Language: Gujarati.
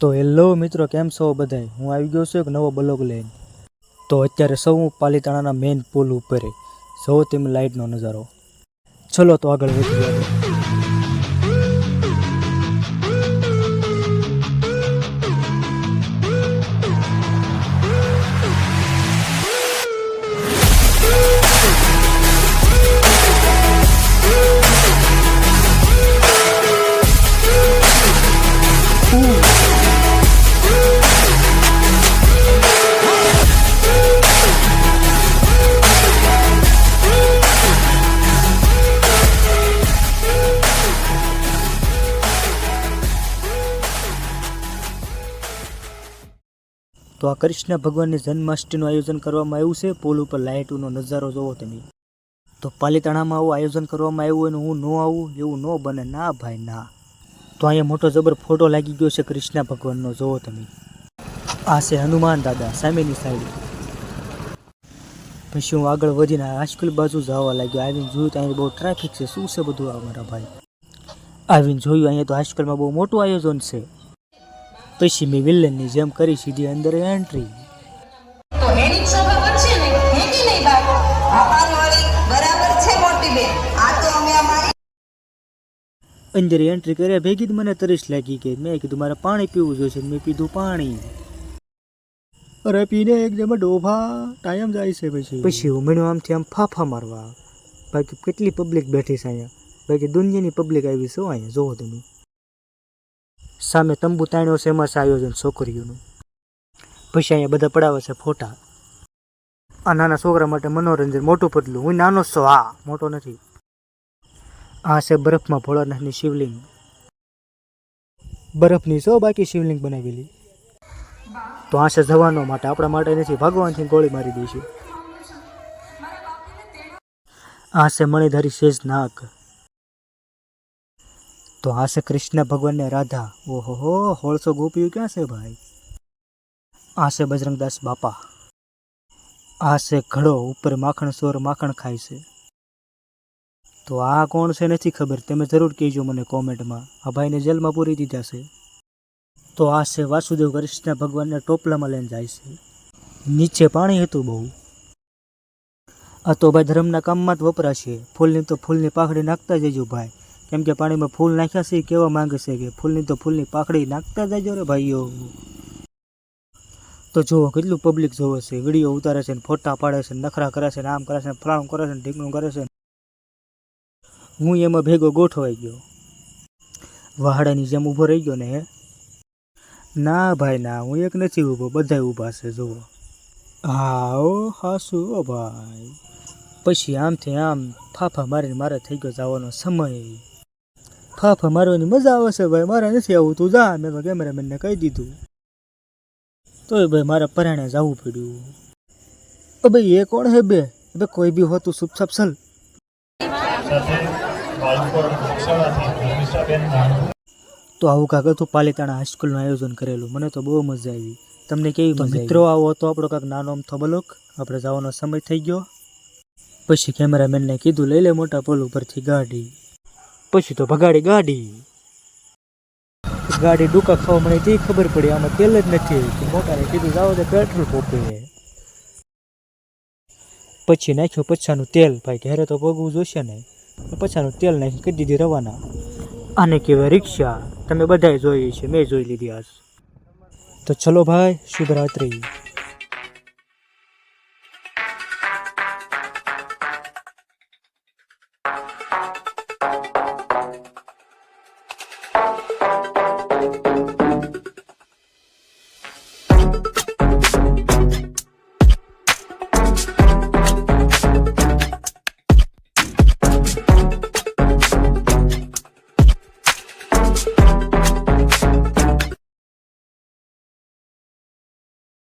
તો હેલો મિત્રો, કેમ છો બધાય? હું આવી ગયો છું એક નવો બ્લોગ લઈને. તો અત્યારે સૌ હું પાલીતાણાના મેઇન પુલ ઉપર સૌ તેમ લાઇટનો નજારો. ચલો તો આગળ વધીએ. તો આ કૃષ્ણ ભગવાનની જન્માષ્ટમીનું આયોજન કરવામાં આવ્યું છે. પુલ ઉપર લાઇટનો નજારો જોવો તમે. તો પાલીતાણામાં આવું આયોજન કરવામાં આવ્યું હોય ને હું ન આવું, એવું ન બને. ના ભાઈ, ના. તો અહીંયા મોટો જબર ફોટો લાગી ગયો છે કૃષ્ણ ભગવાનનો. જોવો તમે. આ છે હનુમાન દાદા, સામેની સાઈડ. પછી હું આગળ વધીને હાઈસ્કૂલ બાજુ જવા લાગ્યો. આવીને જોયું તો અહીંયા બહુ ટ્રાફિક છે. શું છે બધું આ ભાઈ? આવીને જોયું, અહીંયા તો હાઈસ્કૂલમાં બહુ મોટું આયોજન છે. પછી મેં વિલનની જેમ કરી સીધી અંદર એન્ટ્રી તો હેડી શોભા વધશે ને? હેડી નહીં બાપ? અમારી વળી બરાબર છે મોટી બેન. આ તો અમે અમારી અંદર એન્ટ્રી કર્યા ભેગી જ મને તરસ લાગી કે મેં કીધું મારે પાણી પીવું જોઈશે મેં પીધું પાણી. અરે પીને એક જેમ ડોભા ટાઈમ જાય છે પછી. પછી ઉમેણું આમથી આમ ફાફા મારવા. બાકી કેટલી પબ્લિક બેઠી છે અહીંયા? બાકી દુનિયાની પબ્લિક આવી છે હો અહીંયા જોવો તમે. સામે તંબુ તાણ્યો છે એમાં છે આયોજન છોકરીઓનું. પછી અહીંયા બધા પડાવે છે ફોટા. આ નાના છોકરા માટે મનોરંજન મોટું પતલું હું નાનો છું. હા, મોટો નથી. આ છે બરફમાં ભોળાનાથની શિવલિંગ. બરફની છો બાકી શિવલિંગ બનાવેલી. તો આ છે જવાનો માટે. આપણા માટે નથી. ભગવાનથી ગોળી મારી દઈશું આ છે મણિધારી શેષ નાગ તો આ છે કૃષ્ણ ભગવાનને રાધા. ઓહો હોળસો ગોપીઓ ક્યાં છે ભાઈ? આ છે બજરંગદાસ બાપા. આ છે ઘડો, ઉપર માખણ, સોર માખણ ખાય છે. તો આ કોણ છે નથી ખબર, તમે જરૂર કહેજો મને કોમેન્ટમાં. આ ભાઈને જેલમાં પૂરી દીધા છે. તો આ છે વાસુદેવ કૃષ્ણ ભગવાનને ટોપલામાં લઈને જાય છે. નીચે પાણી હતું બહુ. આ તો ભાઈ ધર્મના કામમાં જ વપરાશે. ફૂલની તો ફૂલની પાખડી નાખતા જજો ભાઈ. કેમ કે પાણીમાં ફૂલ નાખ્યા છે કહેવા માંગે છે કે ફૂલની તો ફૂલની પાખડી નાખતા જજો રે ભાઈઓ. તો જુઓ કેટલું પબ્લિક જોવે છે. વીડિયો ઉતારે છે ને ફોટા પાડે છે નખરા કરે છે ને આમ કરે છે ફલાણું કરે છે ને કરે છે હું એમાં ભેગો ગોઠવાઈ ગયો. વાહડાની જેમ ઊભો રહી ગયો ને હે. ના ભાઈ ના, હું એક નથી ઊભો બધા ઊભા છે, જુઓ. હા ઓ હાસુ ઓ ભાઈ. પછી આમથી આમ ફાફા મારીને મારે થઈ ગયો જવાનો સમય. ફાફા મારવાની મજા આવે છે ભાઈ મારે નથી આવું તું જા. મેં તો કેમેરામેનને કહી દીધું. તોય ભાઈ મારે પરાણે જવું પડ્યું. ભાઈ એ કોણ હે બે? બે કોઈ બી હોતું સુપછાપ સલ તો આવું કાંક હતું પાલિતાણા હાઈસ્કૂલનું આયોજન કરેલું. મને તો બહુ મજા આવી. તમને કેવી મિત્રો આવો હતો આપણો કાંક નાનો આમ થબલોક આપણે જવાનો સમય થઈ ગયો. પછી કેમેરામેનને કીધું લઈ લે મોટા પોલ ઉપરથી ગાડી. પછી તો ભગાડી ગાડી. ગાડી ડૂકા ખાવા મને તે ખબર પડી આમાં તેલ જ નથી મોટાને કીધું, જાઓ તો પેટ્રોલ પંપે. પછી નાખ્યું પછાનું તેલ. ભાઈ, ઘેરે તો પગવું જોશે ને. પછાનું તેલ નાખી કરી દીધી રવાના. આને કહેવાય રિક્ષા. તમે બધાએ જોઈ છે, મેં જોઈ લીધી આજ. તો ચલો ભાઈ, શુભરાત્રી.